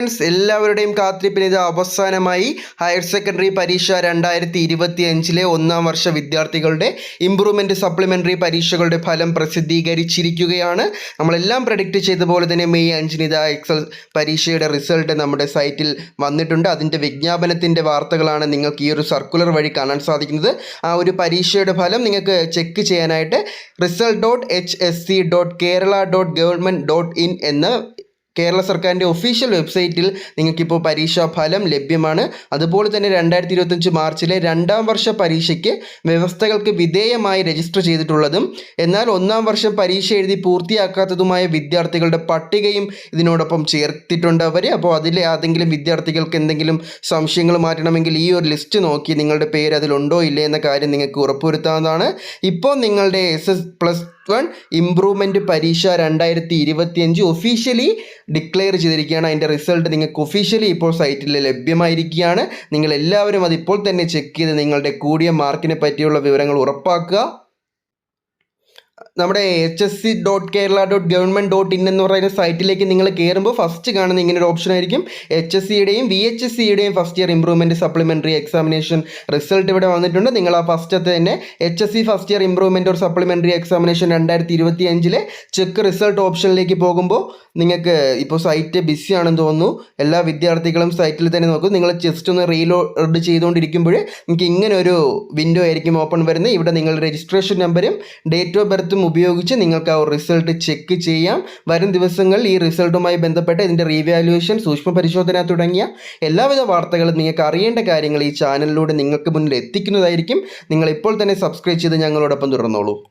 Friends, എല്ലാവരുടെയും ഇത് അവസാനമായി ഹയർ സെക്കൻഡറി പരീക്ഷ രണ്ടായിരത്തി ഇരുപത്തി അഞ്ചിലെ ഒന്നാം വർഷ വിദ്യാർത്ഥികളുടെ ഇംപ്രൂവ്മെന്റ് സപ്ലിമെന്ററി പരീക്ഷകളുടെ ഫലം പ്രസിദ്ധീകരിച്ചിരിക്കുകയാണ്. നമ്മളെല്ലാം പ്രഡിക്റ്റ് ചെയ്ത പോലെ തന്നെ മെയ് അഞ്ചിന് ഇത് എക്സൽ പരീക്ഷയുടെ റിസൾട്ട് നമ്മുടെ സൈറ്റിൽ വന്നിട്ടുണ്ട്. അതിന്റെ വിജ്ഞാപനത്തിന്റെ വാർത്തകളാണ് നിങ്ങൾക്ക് ഈ ഒരു സർക്കുലർ വഴി കാണാൻ സാധിക്കുന്നത്. ആ ഒരു പരീക്ഷയുടെ ഫലം നിങ്ങൾക്ക് ചെക്ക് ചെയ്യാനായിട്ട് result dot H S C dot Kerala dot government dot in എന്ന കേരള സർക്കാരിന്റെ ഒഫീഷ്യൽ വെബ്സൈറ്റിൽ നിങ്ങൾക്കിപ്പോൾ പരീക്ഷാ ഫലം ലഭ്യമാണ്. അതുപോലെ തന്നെ രണ്ടായിരത്തി ഇരുപത്തഞ്ച് മാർച്ചിലെ രണ്ടാം വർഷ പരീക്ഷയ്ക്ക് വ്യവസ്ഥകൾക്ക് വിധേയമായി രജിസ്റ്റർ ചെയ്തിട്ടുള്ളതും എന്നാൽ ഒന്നാം വർഷം പരീക്ഷ എഴുതി പൂർത്തിയാക്കാത്തതുമായ വിദ്യാർത്ഥികളുടെ പട്ടികയും ഇതിനോടൊപ്പം ചേർത്തിട്ടുണ്ട് അവർ. അപ്പോൾ അതിലെ ഏതെങ്കിലും വിദ്യാർത്ഥികൾക്ക് എന്തെങ്കിലും സംശയങ്ങൾ മാറ്റണമെങ്കിൽ ഈ ഒരു ലിസ്റ്റ് നോക്കി നിങ്ങളുടെ പേര് അതിലുണ്ടോ ഇല്ലേ എന്ന കാര്യം നിങ്ങൾക്ക് ഉറപ്പുവരുത്താവുന്നതാണ്. ഇപ്പോൾ നിങ്ങളുടെ S S plus one improvement പരീക്ഷ രണ്ടായിരത്തി ഇരുപത്തിയഞ്ച് ഒഫീഷ്യലി ഡിക്ലെയർ ചെയ്തിരിക്കുകയാണ്. അതിന്റെ റിസൾട്ട് നിങ്ങൾക്ക് ഒഫീഷ്യലി ഇപ്പോൾ സൈറ്റിൽ ലഭ്യമായിരിക്കുകയാണ്. നിങ്ങൾ എല്ലാവരും അതിപ്പോൾ തന്നെ ചെക്ക് ചെയ്ത് നിങ്ങളുടെ കൂടിയ മാർക്കിനെ പറ്റിയുള്ള വിവരങ്ങൾ ഉറപ്പാക്കുക. നമ്മുടെ H S C dot Kerala dot government dot in എന്ന് പറയുന്ന സൈറ്റിലേക്ക് നിങ്ങൾ കയറുമ്പോൾ ഫസ്റ്റ് കാണുന്ന ഇങ്ങനെ ഒരു ഓപ്ഷൻ ആയിരിക്കും എച്ച് എസ് സിയുടെയും V H S സിയുടെയും first year improvement supplementary examination result ഇവിടെ വന്നിട്ടുണ്ട്. നിങ്ങൾ ആ ഫസ്റ്റത്തെ തന്നെ H S C first year improvement ഒരു സപ്ലിമെന്ററി എക്സാമിനേഷൻ രണ്ടായിരത്തി ഇരുപത്തി അഞ്ചിലെ ചെക്ക് റിസൾട്ട് ഓപ്ഷനിലേക്ക് പോകുമ്പോൾ നിങ്ങൾക്ക് ഇപ്പോൾ സൈറ്റ് ബിസി ആണെന്ന് തോന്നുന്നു. എല്ലാ വിദ്യാർത്ഥികളും സൈറ്റിൽ തന്നെ നോക്കും. നിങ്ങൾ ജസ്റ്റ് ഒന്ന് റീലോഡ് ചെയ്തുകൊണ്ടിരിക്കുമ്പോൾ നിങ്ങൾക്ക് ഇങ്ങനെ ഒരു വിൻഡോ ആയിരിക്കും ഓപ്പൺ വരുന്നത്. ഇവിടെ നിങ്ങൾ രജിസ്ട്രേഷൻ നമ്പരും ഡേറ്റ് ഓഫ് ബർത്തും ഉപയോഗിച്ച് നിങ്ങൾക്ക് ആ റിസൾട്ട് ചെക്ക് ചെയ്യാം. വരും ദിവസങ്ങളിൽ ഈ റിസൾട്ടുമായി ബന്ധപ്പെട്ട് ഇതിന്റെ റീവാലുവേഷൻ സൂക്ഷ്മ പരിശോധന തുടങ്ങിയ എല്ലാവിധ വാർത്തകളും നിങ്ങൾക്ക് അറിയേണ്ട കാര്യങ്ങൾ ഈ ചാനലിലൂടെ നിങ്ങൾക്ക് മുന്നിൽ എത്തിക്കുന്നതായിരിക്കും. നിങ്ങൾ ഇപ്പോൾ തന്നെ സബ്സ്ക്രൈബ് ചെയ്ത് ഞങ്ങളോടൊപ്പം തുടർന്നോളൂ.